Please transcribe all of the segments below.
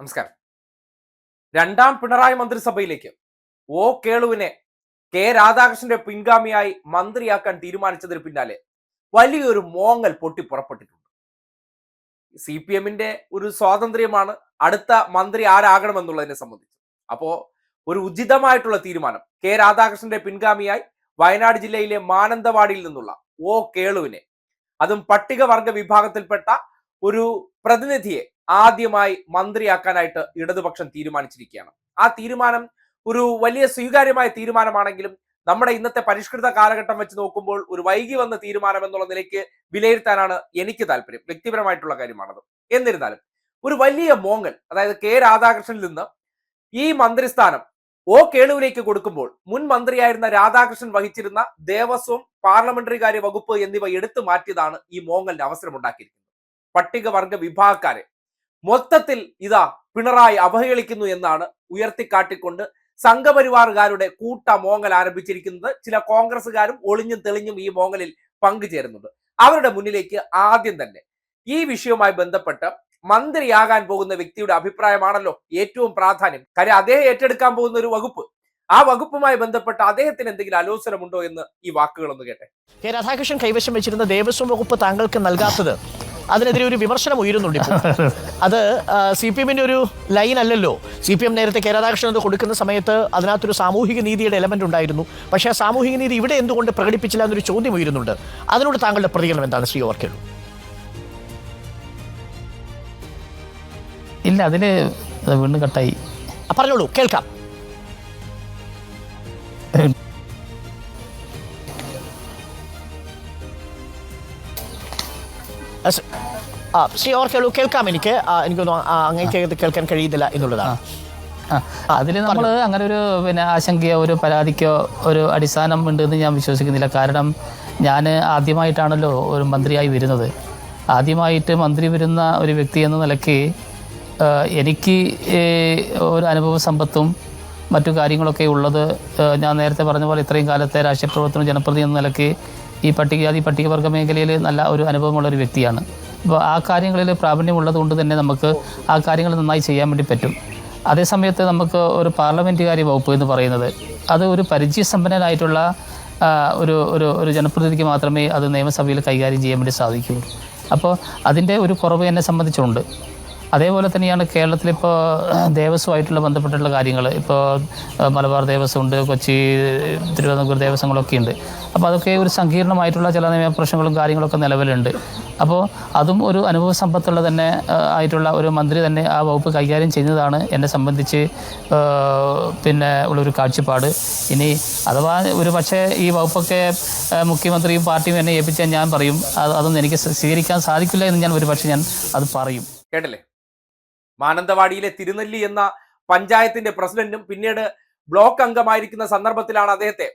നമസ്കാരം. രണ്ടാം പിണറായി മന്ത്രിസഭയിലേക്ക് ഒ കേളുവിനെ കെ രാധാകൃഷ്ണന്റെ പിൻഗാമിയായി മന്ത്രിയാക്കാൻ തീരുമാനിച്ചതിന് പിന്നാലെ വലിയൊരു മോങ്ങൽ പൊട്ടി പുറപ്പെട്ടിട്ടുണ്ട്. സി പി എമ്മിന്റെ ഒരു സ്വാതന്ത്ര്യമാണ് അടുത്ത മന്ത്രി ആരാകണമെന്നുള്ളതിനെ സംബന്ധിച്ച്. അപ്പോ ഒരു ഉചിതമായിട്ടുള്ള തീരുമാനം കെ രാധാകൃഷ്ണന്റെ പിൻഗാമിയായി വയനാട് ജില്ലയിലെ മാനന്തവാടിയിൽ നിന്നുള്ള ഒ കേളുവിനെ അതും പട്ടികവർഗ വിഭാഗത്തിൽപ്പെട്ട ഒരു പ്രതിനിധിയെ ആദ്യമായി മന്ത്രിയാക്കാനായിട്ട് ഇടതുപക്ഷം തീരുമാനിച്ചിരിക്കുകയാണ്. ആ തീരുമാനം ഒരു വലിയ സ്വീകാര്യമായ തീരുമാനമാണെങ്കിലും നമ്മുടെ ഇന്നത്തെ പരിഷ്കൃത കാലഘട്ടം വെച്ച് നോക്കുമ്പോൾ ഒരു വൈകി വന്ന തീരുമാനം എന്നുള്ള നിലയ്ക്ക് വിലയിരുത്താനാണ് എനിക്ക് താല്പര്യം. വ്യക്തിപരമായിട്ടുള്ള കാര്യമാണത്. എന്നിരുന്നാലും ഒരു വലിയ മോങ്ങൽ അതായത് കെ രാധാകൃഷ്ണനിൽ നിന്ന് ഈ മന്ത്രിസ്ഥാനം ഒ കേളുവിലേക്ക് കൊടുക്കുമ്പോൾ മുൻ മന്ത്രിയായിരുന്ന രാധാകൃഷ്ണൻ വഹിച്ചിരുന്ന ദേവസ്വം പാർലമെന്ററി കാര്യ വകുപ്പ് എന്നിവ എടുത്തു മാറ്റിയതാണ് ഈ മോങ്ങലിന്റെ അവസരമുണ്ടാക്കിയിരിക്കുന്നത് പട്ടികവർഗ വിഭാഗക്കാരെ മൊത്തത്തിൽ ഇതാ പിണറായി അവഹേളിക്കുന്നു എന്നാണ് ഉയർത്തിക്കാട്ടിക്കൊണ്ട് സംഘപരിവാറുകാരുടെ കൂട്ട മോങ്ങൽ ആരംഭിച്ചിരിക്കുന്നത്. ചില കോൺഗ്രസ്സുകാരും ഒളിഞ്ഞും തെളിഞ്ഞും ഈ മോങ്ങലിൽ പങ്കുചേരുന്നുണ്ട്. അവരുടെ മുന്നിലേക്ക് ആദ്യം തന്നെ ഈ വിഷയവുമായി ബന്ധപ്പെട്ട് മന്ത്രിയാകാൻ പോകുന്ന വ്യക്തിയുടെ അഭിപ്രായമാണല്ലോ ഏറ്റവും പ്രാധാന്യം. കാര്യം അദ്ദേഹം ഏറ്റെടുക്കാൻ പോകുന്ന ഒരു വകുപ്പ്. ആ വകുപ്പുമായി ബന്ധപ്പെട്ട് അദ്ദേഹത്തിന് എന്തെങ്കിലും ആലോചനമുണ്ടോ എന്ന് ഈ വാക്കുകളൊന്ന് കേട്ടെ. കെ രാധാകൃഷ്ണൻ കൈവശം വെച്ചിരുന്ന ദേവസ്വം വകുപ്പ് താങ്കൾക്ക് നൽകാത്തത് അതിനെതിരെ ഒരു വിമർശനം ഉയരുന്നുണ്ട്. അത് സി പി എമ്മിന്റെ ഒരു ലൈൻ അല്ലല്ലോ. സി പി എം നേരത്തെ കെ രാധാകൃഷ്ണൻ കൊടുക്കുന്ന സമയത്ത് അതിനകത്തൊരു സാമൂഹിക നീതിയുടെ എലമെന്റ് ഉണ്ടായിരുന്നു. പക്ഷേ ആ സാമൂഹിക നീതി ഇവിടെ എന്തുകൊണ്ട് പ്രകടിപ്പിച്ചില്ല എന്നൊരു ചോദ്യം ഉയരുന്നുണ്ട്. അതിനോട് താങ്കളുടെ പ്രതികരണം എന്താണ്? ശ്രീ ഓർക്കേളു ഇല്ല അതിന് അത് വീണ്ടും കട്ടായി. പറഞ്ഞോളൂ കേൾക്കാം. ആ, ശ്രീ- ആ ശ്രീ ഓർക്കേളു കേൾക്കാം എനിക്ക്. എനിക്കൊന്നും അങ്ങേക്ക് കേൾക്കാൻ കഴിയുന്നില്ല എന്നുള്ളതാണ്. അതിൽ നമ്മൾ അങ്ങനെ ഒരു പിന്നെ ആശങ്കയോ ഒരു പരാതിക്കോ ഒരു അടിസ്ഥാനം ഉണ്ടെന്ന് ഞാൻ വിശ്വസിക്കുന്നില്ല. കാരണം ഞാൻ ആദ്യമായിട്ടാണല്ലോ ഒരു മന്ത്രിയായി വരുന്നത്. ആദ്യമായിട്ട് മന്ത്രി വരുന്ന ഒരു വ്യക്തി എന്ന നിലയ്ക്ക് എനിക്ക് ഒരു അനുഭവ സമ്പത്തും മറ്റു കാര്യങ്ങളൊക്കെ ഉള്ളത് ഞാൻ നേരത്തെ പറഞ്ഞ പോലെ ഇത്രയും കാലത്തെ രാഷ്ട്രീയ പ്രവർത്തനം ജനപ്രതി എന്ന നിലയ്ക്ക് ഈ പട്ടികജാതി പട്ടികവർഗ മേഖലയിൽ നല്ല ഒരു അനുഭവമുള്ള ഒരു വ്യക്തിയാണ്. അപ്പോൾ ആ കാര്യങ്ങളിൽ പ്രാവീണ്യമുള്ളത് കൊണ്ട് തന്നെ നമുക്ക് ആ കാര്യങ്ങൾ നന്നായി ചെയ്യാൻ വേണ്ടി പറ്റും. അതേസമയത്ത് നമുക്ക് ഒരു പാർലമെന്റുകാരി വകുപ്പ് എന്ന് പറയുന്നത് അത് ഒരു പരിചയസമ്പന്നനായിട്ടുള്ള ഒരു ഒരു ഒരു ജനപ്രതിനിധിക്ക് മാത്രമേ അത് നിയമസഭയിൽ കൈകാര്യം ചെയ്യാൻ വേണ്ടി സാധിക്കുകയുള്ളൂ. അപ്പോൾ അതിന്റെ ഒരു കുറവ് എന്നെ സംബന്ധിച്ചുണ്ട്. അതേപോലെ തന്നെയാണ് കേരളത്തിലിപ്പോൾ ദേവസ്വമായിട്ടുള്ള ബന്ധപ്പെട്ടുള്ള കാര്യങ്ങൾ ഇപ്പോൾ മലബാർ ദേവസ്വം ഉണ്ട് കൊച്ചി തിരുവിതാംകൂർ ദേവസ്വങ്ങളൊക്കെ ഉണ്ട്. അപ്പോൾ അതൊക്കെ ഒരു സങ്കീർണമായിട്ടുള്ള ചില നിയമ പ്രശ്നങ്ങളും കാര്യങ്ങളൊക്കെ നിലവിലുണ്ട്. അപ്പോൾ അതും ഒരു അനുഭവ സമ്പത്തുള്ള തന്നെ ആയിട്ടുള്ള ഒരു മന്ത്രി തന്നെ ആ വകുപ്പ് കൈകാര്യം ചെയ്യുന്നതാണ് എന്നെ സംബന്ധിച്ച് പിന്നെ ഉള്ളൊരു കാഴ്ചപ്പാട്. ഇനി അഥവാ ഒരു പക്ഷേ ഈ വകുപ്പൊക്കെ മുഖ്യമന്ത്രിയും പാർട്ടിയും എന്നെ ഏൽപ്പിച്ചാൽ ഞാൻ പറയും. അത് അതൊന്നും എനിക്ക് സ്വീകരിക്കാൻ സാധിക്കില്ല എന്ന് ഞാൻ ഒരു പക്ഷേ ഞാൻ അത് പറയും. കേട്ടില്ലേ? മാനന്തവാടിയിലെ തിരുനെല്ലി എന്ന പഞ്ചായത്തിന്റെ പ്രസിഡന്റും പിന്നീട് ബ്ലോക്ക് അംഗമായിരിക്കുന്ന സന്ദർഭത്തിലാണ് അദ്ദേഹത്തെ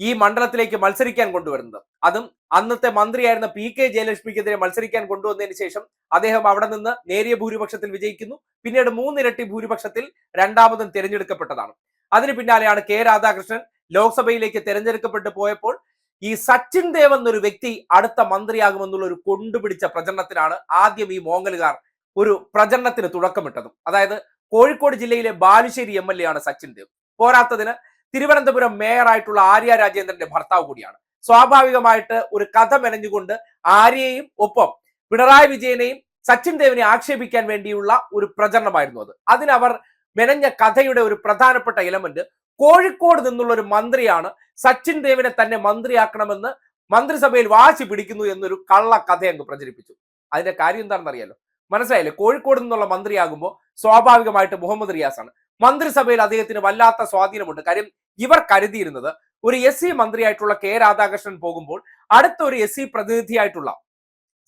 ഈ മണ്ഡലത്തിലേക്ക് മത്സരിക്കാൻ കൊണ്ടുവരുന്നത്. അതും അന്നത്തെ മന്ത്രിയായിരുന്ന പി കെ ജയലക്ഷ്മിക്കെതിരെ മത്സരിക്കാൻ കൊണ്ടുവന്നതിന് ശേഷം അദ്ദേഹം അവിടെ നിന്ന് നേരിയ ഭൂരിപക്ഷത്തിൽ വിജയിക്കുന്നു. പിന്നീട് മൂന്നിരട്ടി ഭൂരിപക്ഷത്തിൽ രണ്ടാമതും തിരഞ്ഞെടുക്കപ്പെട്ടതാണ്. അതിന് പിന്നാലെയാണ് കെ രാധാകൃഷ്ണൻ ലോക്സഭയിലേക്ക് തിരഞ്ഞെടുക്കപ്പെട്ടു പോയപ്പോൾ ഈ സച്ചിൻ ദേവ് എന്നൊരു വ്യക്തി അടുത്ത മന്ത്രിയാകുമെന്നുള്ള ഒരു കൊണ്ടുപിടിച്ച പ്രചരണത്തിനാണ് ആദ്യം ഈ മോങ്ങലുകാർ ഒരു പ്രചരണത്തിന് തുടക്കമിട്ടതും. അതായത് കോഴിക്കോട് ജില്ലയിലെ ബാലുശ്ശേരി എം എൽ എ ആണ് സച്ചിൻ ദേവ്. പോരാത്തതിന് തിരുവനന്തപുരം മേയറായിട്ടുള്ള ആര്യ രാജേന്ദ്രന്റെ ഭർത്താവ് കൂടിയാണ്. സ്വാഭാവികമായിട്ട് ഒരു കഥ മെനഞ്ഞുകൊണ്ട് ആര്യയെയും ഒപ്പം പിണറായി വിജയനെയും സച്ചിൻ ദേവിനെ ആക്ഷേപിക്കാൻ വേണ്ടിയുള്ള ഒരു പ്രചരണമായിരുന്നു അത്. അതിനവർ മെനഞ്ഞ കഥയുടെ ഒരു പ്രധാനപ്പെട്ട എലമെന്റ് കോഴിക്കോട് നിന്നുള്ള ഒരു മന്ത്രിയാണ് സച്ചിൻ ദേവിനെ തന്നെ മന്ത്രിയാക്കണമെന്ന് മന്ത്രിസഭയിൽ വാശി പിടിക്കുന്നു എന്നൊരു കള്ള കഥ അങ്ങ് പ്രചരിപ്പിച്ചു. അതിന്റെ കാര്യം എന്താണെന്ന് അറിയാലോ മനസ്സിലായില്ലേ? കോഴിക്കോട് നിന്നുള്ള മന്ത്രിയാകുമ്പോൾ സ്വാഭാവികമായിട്ട് മുഹമ്മദ് റിയാസ് ആണ് മന്ത്രിസഭയിൽ അദ്ദേഹത്തിന് വല്ലാത്ത സ്വാധീനമുണ്ട്. കാര്യം ഇവർ കരുതിയിരുന്നത് ഒരു എസ് സി മന്ത്രിയായിട്ടുള്ള കെ രാധാകൃഷ്ണൻ പോകുമ്പോൾ അടുത്ത ഒരു എസ് സി പ്രതിനിധിയായിട്ടുള്ള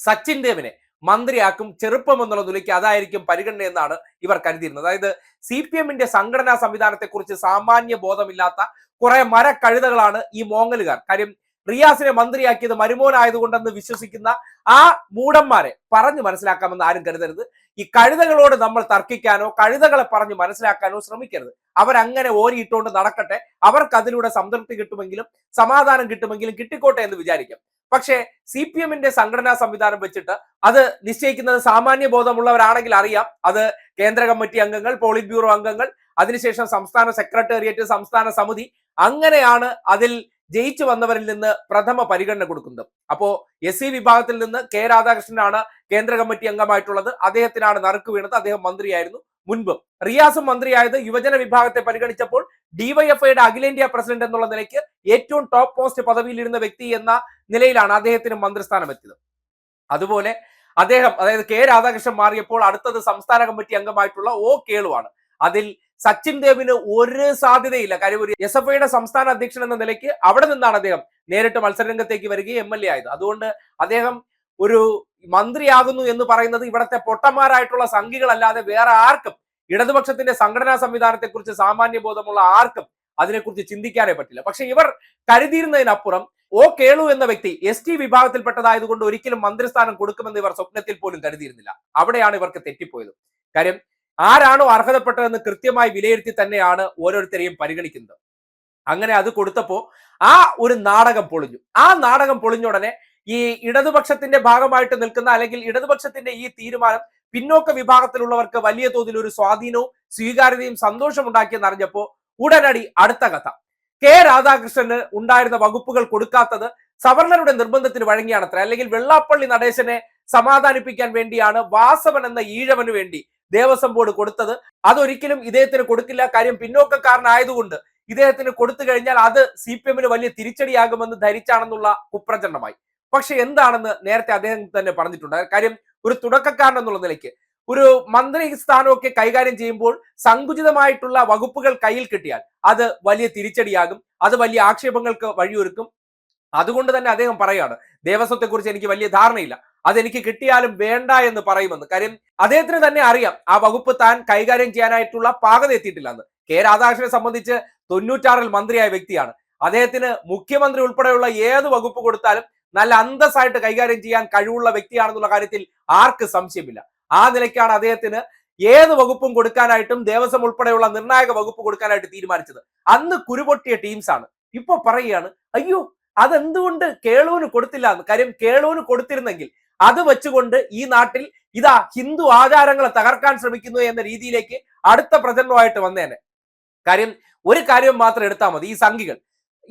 സച്ചിൻ ദേവിനെ മന്ത്രിയാക്കും ചെറുപ്പം എന്നുള്ള നിലയ്ക്ക് അതായിരിക്കും പരിഗണന എന്നാണ് ഇവർ കരുതിയിരുന്നത്. അതായത് സി പി എമ്മിന്റെ സംഘടനാ സംവിധാനത്തെക്കുറിച്ച് സാമാന്യ ബോധമില്ലാത്ത കുറെ മരക്കഴുതകളാണ് ഈ മോങ്ങലുകാർ. കാര്യം റിയാസിനെ മന്ത്രിയാക്കിയത് മരുമോനായതുകൊണ്ടെന്ന് വിശ്വസിക്കുന്ന ആ മൂടന്മാരെ പറഞ്ഞു മനസ്സിലാക്കാമെന്ന് ആരും കരുതരുത്. ഈ കഴുതകളോട് നമ്മൾ തർക്കിക്കാനോ കഴുതകളെ പറഞ്ഞ് മനസ്സിലാക്കാനോ ശ്രമിക്കരുത്. അവരങ്ങനെ ഓരിയിട്ടുകൊണ്ട് നടക്കട്ടെ. അവർക്ക് അതിലൂടെ സംതൃപ്തി കിട്ടുമെങ്കിലും സമാധാനം കിട്ടുമെങ്കിലും കിട്ടിക്കോട്ടെ എന്ന് വിചാരിക്കും. പക്ഷേ സി പി എമ്മിന്റെ സംഘടനാ സംവിധാനം വെച്ചിട്ട് അത് നിശ്ചയിക്കുന്നത് സാമാന്യ ബോധമുള്ളവരാണെങ്കിൽ അറിയാം. അത് കേന്ദ്ര കമ്മിറ്റി അംഗങ്ങൾ പോളിറ്റ് ബ്യൂറോ അംഗങ്ങൾ അതിനുശേഷം സംസ്ഥാന സെക്രട്ടേറിയറ്റ് സംസ്ഥാന സമിതി അങ്ങനെയാണ് അതിൽ ജയിച്ചു വന്നവരിൽ നിന്ന് പ്രഥമ പരിഗണന കൊടുക്കുന്നത്. അപ്പോ എസ് വിഭാഗത്തിൽ നിന്ന് കെ രാധാകൃഷ്ണനാണ് കേന്ദ്ര കമ്മിറ്റി അംഗമായിട്ടുള്ളത്. അദ്ദേഹത്തിനാണ് നറുക്ക് വീണത്. അദ്ദേഹം മന്ത്രിയായിരുന്നു. മുൻപ് റിയാസും മന്ത്രിയായത് യുവജന വിഭാഗത്തെ പരിഗണിച്ചപ്പോൾ ഡിവൈഎഫ്ഐയുടെ അഖിലേന്ത്യാ പ്രസിഡന്റ് എന്നുള്ള നിലയ്ക്ക് ഏറ്റവും ടോപ്പ് പോസ്റ്റ് പദവിയിലിരുന്ന വ്യക്തി എന്ന നിലയിലാണ് അദ്ദേഹത്തിന് മന്ത്രിസ്ഥാനം എത്തിയത്. അതുപോലെ അദ്ദേഹം അതായത് കെ രാധാകൃഷ്ണൻ മാറിയപ്പോൾ അടുത്തത് സംസ്ഥാന കമ്മിറ്റി അംഗമായിട്ടുള്ള ഒ കേളുവാണ്. അതിൽ സച്ചിൻ ദേവിന് ഒരു സാധ്യതയില്ല. കാര്യം ഒരു എസ് എഫ് ഐയുടെ സംസ്ഥാന അധ്യക്ഷൻ എന്ന നിലയ്ക്ക് അവിടെ നിന്നാണ് അദ്ദേഹം നേരിട്ട് മത്സരരംഗത്തേക്ക് വരികയും എം എൽ എ ആയത്. അതുകൊണ്ട് അദ്ദേഹം ഒരു മന്ത്രിയാകുന്നു എന്ന് പറയുന്നത് ഇവിടത്തെ പൊട്ടന്മാരായിട്ടുള്ള സംഘികളല്ലാതെ വേറെ ആർക്കും ഇടതുപക്ഷത്തിന്റെ സംഘടനാ സംവിധാനത്തെക്കുറിച്ച് സാമാന്യ ബോധമുള്ള ആർക്കും അതിനെക്കുറിച്ച് ചിന്തിക്കാനേ പറ്റില്ല. പക്ഷെ ഇവർ കരുതിയിരുന്നതിനപ്പുറം ഓ കേളു എന്ന വ്യക്തി എസ് ടി വിഭാഗത്തിൽപ്പെട്ടതായതുകൊണ്ട് ഒരിക്കലും മന്ത്രിസ്ഥാനം കൊടുക്കുമെന്ന് ഇവർ സ്വപ്നത്തിൽ പോലും കരുതിയിരുന്നില്ല. അവിടെയാണ് ഇവർക്ക് തെറ്റിപ്പോയത്. കാര്യം ആരാണോ അർഹതപ്പെട്ടതെന്ന് കൃത്യമായി വിലയിരുത്തി തന്നെയാണ് ഓരോരുത്തരെയും പരിഗണിക്കുന്നത്. അങ്ങനെ അത് കൊടുത്തപ്പോ ആ ഒരു നാടകം പൊളിഞ്ഞു. ആ നാടകം പൊളിഞ്ഞ ഉടനെ ഈ ഇടതുപക്ഷത്തിന്റെ ഭാഗമായിട്ട് നിൽക്കുന്ന അല്ലെങ്കിൽ ഇടതുപക്ഷത്തിന്റെ ഈ തീരുമാനം പിന്നോക്ക വിഭാഗത്തിലുള്ളവർക്ക് വലിയ തോതിൽ ഒരു സ്വാധീനവും സ്വീകാര്യതയും സന്തോഷം ഉണ്ടാക്കിയെന്ന് അറിഞ്ഞപ്പോ ഉടനടി അടുത്ത കഥ. കെ രാധാകൃഷ്ണന് ഉണ്ടായിരുന്ന വകുപ്പുകൾ കൊടുക്കാത്തത് സവർണരുടെ നിർബന്ധത്തിന് വഴങ്ങിയാണത്ര. അല്ലെങ്കിൽ വെള്ളാപ്പള്ളി നടേശനെ സമാധാനിപ്പിക്കാൻ വേണ്ടിയാണ് വാസവൻ എന്ന ഈഴവന് വേണ്ടി ദേവസ്വം ബോർഡ് കൊടുത്തത്. അതൊരിക്കലും ഇദ്ദേഹത്തിന് കൊടുക്കില്ല. കാര്യം പിന്നോക്കക്കാരനായതുകൊണ്ട് ഇദ്ദേഹത്തിന് കൊടുത്തു കഴിഞ്ഞാൽ അത് സി പി എമ്മിന് വലിയ തിരിച്ചടിയാകുമെന്ന് ധരിച്ചാണെന്നുള്ള കുപ്രചരണമായി. പക്ഷെ എന്താണെന്ന് നേരത്തെ അദ്ദേഹം തന്നെ പറഞ്ഞിട്ടുണ്ട്. കാര്യം ഒരു തുടക്കക്കാരൻ എന്നുള്ള നിലയ്ക്ക് ഒരു മന്ത്രി സ്ഥാനമൊക്കെ കൈകാര്യം ചെയ്യുമ്പോൾ സങ്കുചിതമായിട്ടുള്ള വകുപ്പുകൾ കയ്യിൽ കിട്ടിയാൽ അത് വലിയ തിരിച്ചടിയാകും. അത് വലിയ ആക്ഷേപങ്ങൾക്ക് വഴിയൊരുക്കും. അതുകൊണ്ട് തന്നെ അദ്ദേഹം പറയാണ് ദേവസ്വത്തെ കുറിച്ച് എനിക്ക് വലിയ ധാരണയില്ല. അതെനിക്ക് കിട്ടിയാലും വേണ്ട എന്ന് പറയുമെന്ന്. കാര്യം അദ്ദേഹത്തിന് തന്നെ അറിയാം ആ വകുപ്പ് താൻ കൈകാര്യം ചെയ്യാനായിട്ടുള്ള പാകത എത്തിയിട്ടില്ല എന്ന്. കെ രാധാകൃഷ്ണനെ സംബന്ധിച്ച് തൊണ്ണൂറ്റാറിൽ മന്ത്രിയായ വ്യക്തിയാണ്. അദ്ദേഹത്തിന് മുഖ്യമന്ത്രി ഉൾപ്പെടെയുള്ള ഏത് വകുപ്പ് കൊടുത്താലും നല്ല അന്തസ്സായിട്ട് കൈകാര്യം ചെയ്യാൻ കഴിവുള്ള വ്യക്തിയാണെന്നുള്ള കാര്യത്തിൽ ആർക്ക് സംശയമില്ല. ആ നിലയ്ക്കാണ് അദ്ദേഹത്തിന് ഏത് വകുപ്പും കൊടുക്കാനായിട്ടും ദേവസ്വം ഉൾപ്പെടെയുള്ള നിർണായക വകുപ്പ് കൊടുക്കാനായിട്ട് തീരുമാനിച്ചത്. അന്ന് കുരുപൊട്ടിയ ടീംസ് ആണ്. ഇപ്പൊ പറയുകയാണ് അയ്യോ അതെന്തുകൊണ്ട് കേളുവിന് കൊടുത്തില്ല? എന്ന്. കാര്യം കേളുവിന് കൊടുത്തിരുന്നെങ്കിൽ അത് വെച്ചുകൊണ്ട് ഈ നാട്ടിൽ ഇതാ ഹിന്ദു ആചാരങ്ങളെ തകർക്കാൻ ശ്രമിക്കുന്നു എന്ന രീതിയിലേക്ക് അടുത്ത പ്രചരണമായിട്ട് വന്നേനെ. കാര്യം ഒരു കാര്യം മാത്രം എടുത്താൽ മതി. ഈ സംഘികൾ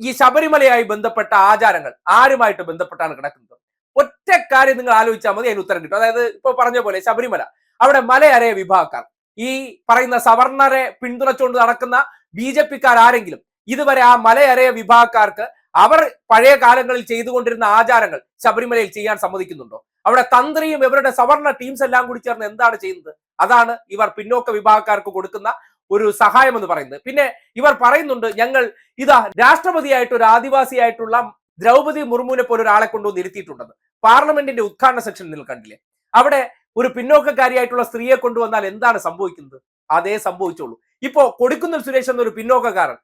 ഈ ശബരിമലയായി ബന്ധപ്പെട്ട ആചാരങ്ങൾ ആരുമായിട്ട് ബന്ധപ്പെട്ടാണ് കിടക്കുന്നത്? ഒറ്റ കാര്യം നിങ്ങൾ ആലോചിച്ചാൽ മതി അതിന് ഉത്തരം കിട്ടും. അതായത് ഇപ്പൊ പറഞ്ഞ പോലെ ശബരിമല അവിടെ മലയരയ വിഭാഗക്കാർ. ഈ പറയുന്ന സവർണരെ പിന്തുണച്ചുകൊണ്ട് നടക്കുന്ന ബി ജെ പിക്കാർ ആരെങ്കിലും ഇതുവരെ ആ മലയരയ വിഭാഗക്കാർക്ക് അവർ പഴയ കാലങ്ങളിൽ ചെയ്തുകൊണ്ടിരുന്ന ആചാരങ്ങൾ ശബരിമലയിൽ ചെയ്യാൻ സമ്മതിക്കുന്നുണ്ടോ? അവിടെ തന്ത്രിയും ഇവരുടെ സവർണ ടീംസ് എല്ലാം കൂടി ചേർന്ന് എന്താണ് ചെയ്യുന്നത്? അതാണ് ഇവർ പിന്നോക്ക വിഭാഗക്കാർക്ക് കൊടുക്കുന്ന ഒരു സഹായം എന്ന് പറയുന്നത്. പിന്നെ ഇവർ പറയുന്നുണ്ട് ഞങ്ങൾ ഇതാ രാഷ്ട്രപതിയായിട്ട് ഒരു ആദിവാസിയായിട്ടുള്ള ദ്രൗപതി മുർമുവിനെ പോലെ ഒരാളെ കൊണ്ടുവന്ന് ഇരുത്തിയിട്ടുണ്ടെന്ന്. പാർലമെന്റിന്റെ ഉദ്ഘാടന സെക്ഷൻ നിങ്ങൾ കണ്ടില്ലേ? അവിടെ ഒരു പിന്നോക്കക്കാരിയായിട്ടുള്ള സ്ത്രീയെ കൊണ്ടുവന്നാൽ എന്താണ് സംഭവിക്കുന്നത്? അതേ സംഭവിച്ചോളൂ. ഇപ്പോ കൊടുക്കുന്നിൽ സുരേഷ് എന്നൊരു പിന്നോക്കക്കാരൻ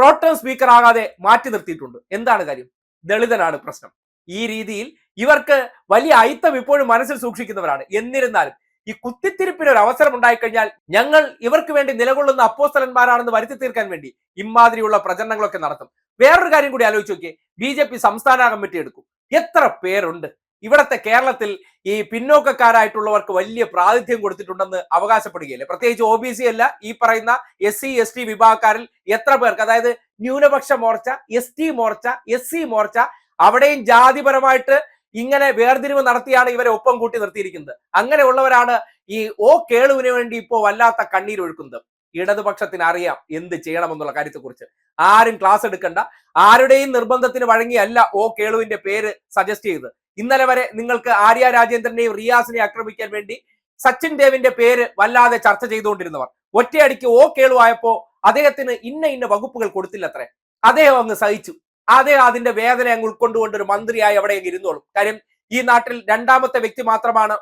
പ്രോട്ടേം സ്പീക്കർ ആകാതെ മാറ്റി നിർത്തിയിട്ടുണ്ട്. എന്താണ് കാര്യം? ദളിതനാണ് പ്രശ്നം. ഈ രീതിയിൽ ഇവർക്ക് വലിയ അയിത്തം ഇപ്പോഴും മനസ്സിൽ സൂക്ഷിക്കുന്നവരാണ്. എന്നിരുന്നാലും ഈ കുത്തിത്തിരിപ്പിന് ഒരു അവസരം ഉണ്ടായിക്കഴിഞ്ഞാൽ ഞങ്ങൾ ഇവർക്ക് വേണ്ടി നിലകൊള്ളുന്ന അപ്പോസ്തലന്മാരാണെന്ന് വരുത്തി തീർക്കാൻ വേണ്ടി ഇമാതിരിയുള്ള പ്രചരണങ്ങളൊക്കെ നടത്തും. വേറൊരു കാര്യം കൂടി ആലോചിച്ച് നോക്കിയേ. ബി ജെ പി സംസ്ഥാന കമ്മിറ്റി എടുക്കും. എത്ര പേരുണ്ട്? ഇവിടത്തെ കേരളത്തിൽ ഈ പിന്നോക്കക്കാരായിട്ടുള്ളവർക്ക് വലിയ പ്രാതിഥ്യം കൊടുത്തിട്ടുണ്ടെന്ന് അവകാശപ്പെടുകയല്ലേ. പ്രത്യേകിച്ച് ഒ ബി സി അല്ല ഈ പറയുന്ന എസ് സി എസ് ടി വിഭാഗക്കാരിൽ എത്ര പേർക്ക് അതായത് ന്യൂനപക്ഷ Morcha S T Morcha S C Morcha അവിടെയും ജാതിപരമായിട്ട് ഇങ്ങനെ വേർതിരിവ് നടത്തിയാണ് ഇവരെ ഒപ്പം കൂട്ടി നിർത്തിയിരിക്കുന്നത്. അങ്ങനെയുള്ളവരാണ് ഈ ഓ കേളുവിന് വേണ്ടി ഇപ്പോ വല്ലാത്ത കണ്ണീരൊഴുക്കുന്നത്. ഇടതുപക്ഷത്തിന് അറിയാം എന്ത് ചെയ്യണമെന്നുള്ള കാര്യത്തെക്കുറിച്ച്. ആരും ക്ലാസ് എടുക്കണ്ട. ആരുടെയും നിർബന്ധത്തിന് വഴങ്ങിയല്ല ഓ കേളുവിന്റെ പേര് സജസ്റ്റ് ചെയ്തത്. ഇന്നലെ വരെ നിങ്ങൾക്ക് ആര്യ രാജേന്ദ്രനെയും റിയാസിനെയും ആക്രമിക്കാൻ വേണ്ടി സച്ചിൻ ദേവിന്റെ പേര് വല്ലാതെ ചർച്ച ചെയ്തുകൊണ്ടിരുന്നവർ. ഒറ്റയടിക്ക് ഓ കേളുവായപ്പോ അദ്ദേഹത്തിന് ഇന്ന ഇന്ന വകുപ്പുകൾ കൊടുത്തില്ലത്രേ. അദ്ദേഹം അങ്ങ് സഹിച്ചു. അദ്ദേഹം അതിന്റെ വേദന അങ്ങ് ഉൾക്കൊണ്ടുകൊണ്ട് ഒരു മന്ത്രിയായി അവിടെ ഇരുന്നോളും. കാര്യം ഈ നാട്ടിൽ രണ്ടാമത്തെ വ്യക്തി മാത്രമാണ്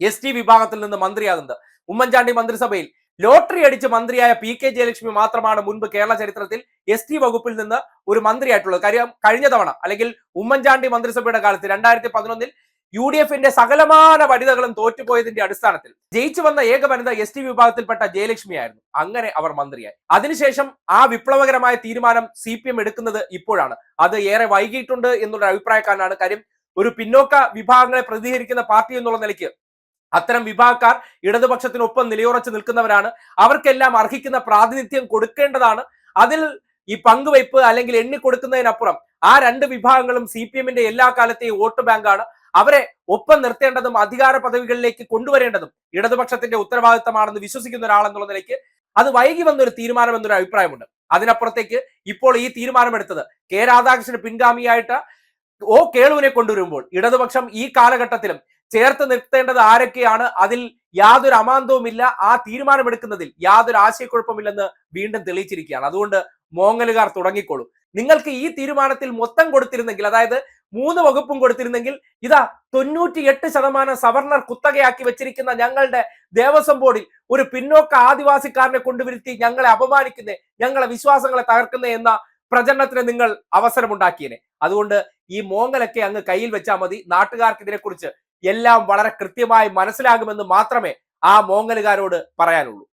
എസ് ടി വിഭാഗത്തിൽ നിന്ന് മന്ത്രിയാകുന്നത്. ഉമ്മൻചാണ്ടി മന്ത്രിസഭയിൽ ലോട്ടറി അടിച്ച് മന്ത്രിയായ പി കെ ജയലക്ഷ്മി മാത്രമാണ് മുൻപ് കേരള ചരിത്രത്തിൽ എസ് ടി വകുപ്പിൽ നിന്ന് ഒരു മന്ത്രിയായിട്ടുള്ളത്. കാര്യം കഴിഞ്ഞ തവണ അല്ലെങ്കിൽ ഉമ്മൻചാണ്ടി മന്ത്രിസഭയുടെ കാലത്ത് രണ്ടായിരത്തി പതിനൊന്നിൽ യു ഡി എഫിന്റെ സകലമാന വനിതകളും തോറ്റുപോയതിന്റെ അടിസ്ഥാനത്തിൽ ജയിച്ചു വന്ന ഏക വനിത എസ് ടി വിഭാഗത്തിൽപ്പെട്ട ജയലക്ഷ്മിയായിരുന്നു. അങ്ങനെ അവർ മന്ത്രിയായി. അതിനുശേഷം ആ വിപ്ലവകരമായ തീരുമാനം സി പി എം എടുക്കുന്നത് ഇപ്പോഴാണ്. അത് ഏറെ വൈകിയിട്ടുണ്ട് എന്നുള്ള അഭിപ്രായക്കാരനാണ്. കാര്യം ഒരു പിന്നോക്ക വിഭാഗങ്ങളെ പ്രതികരിക്കുന്ന പാർട്ടി എന്നുള്ള നിലയ്ക്ക് അത്തരം വിഭാഗക്കാർ ഇടതുപക്ഷത്തിനൊപ്പം നിലയുറച്ച് നിൽക്കുന്നവരാണ്. അവർക്കെല്ലാം അർഹിക്കുന്ന പ്രാതിനിധ്യം കൊടുക്കേണ്ടതാണ്. അതിൽ ഈ പങ്കുവയ്പ് അല്ലെങ്കിൽ എണ്ണി കൊടുക്കുന്നതിനപ്പുറം ആ രണ്ട് വിഭാഗങ്ങളും സി പി എമ്മിന്റെ എല്ലാ കാലത്തെയും വോട്ട് ബാങ്കാണ്. അവരെ ഒപ്പം നിർത്തേണ്ടതും അധികാര പദവികളിലേക്ക് കൊണ്ടുവരേണ്ടതും ഇടതുപക്ഷത്തിന്റെ ഉത്തരവാദിത്തമാണെന്ന് വിശ്വസിക്കുന്ന ഒരാളെന്നുള്ള നിലയ്ക്ക് അത് വൈകി വന്നൊരു തീരുമാനം എന്നൊരു അഭിപ്രായമുണ്ട്. അതിനപ്പുറത്തേക്ക് ഇപ്പോൾ ഈ തീരുമാനമെടുത്തത് കെ രാധാകൃഷ്ണന് പിൻഗാമിയായിട്ട് ഓ കേളുവിനെ കൊണ്ടുവരുമ്പോൾ ഇടതുപക്ഷം ഈ കാലഘട്ടത്തിലും ചേർത്ത് നിർത്തേണ്ടത് ആരൊക്കെയാണ്? അതിൽ യാതൊരു അമാന്തവുമില്ല. ആ തീരുമാനമെടുക്കുന്നതിൽ യാതൊരു ആശയക്കുഴപ്പമില്ലെന്ന് വീണ്ടും തെളിയിച്ചിരിക്കുകയാണ്. അതുകൊണ്ട് മോങ്ങലുകാർ തുടങ്ങിക്കോളൂ. നിങ്ങൾക്ക് ഈ തീരുമാനത്തിൽ മൊത്തം കൊടുത്തിരുന്നെങ്കിൽ അതായത് മൂന്ന് വകുപ്പും കൊടുത്തിരുന്നെങ്കിൽ ഇതാ തൊണ്ണൂറ്റി എട്ട് ശതമാനം സവർണർ കുത്തകയാക്കി വെച്ചിരിക്കുന്ന ഞങ്ങളുടെ ദേവസ്വം ബോർഡിൽ ഒരു പിന്നോക്ക ആദിവാസിക്കാരനെ കൊണ്ടുവരുത്തി ഞങ്ങളെ അപമാനിക്കുന്നേ ഞങ്ങളെ വിശ്വാസങ്ങളെ തകർക്കുന്നേ എന്ന പ്രചരണത്തിന് നിങ്ങൾ അവസരമുണ്ടാക്കിയേനെ. അതുകൊണ്ട് ഈ മോങ്ങലൊക്കെ അങ്ങ് കയ്യിൽ വെച്ചാൽ മതി. നാട്ടുകാർക്ക് ഇതിനെക്കുറിച്ച് എല്ലാം വളരെ കൃത്യമായി മനസ്സിലാകുമെന്ന് മാത്രമേ ആ മോങ്ങലുകാരോട് പറയാനുള്ളൂ.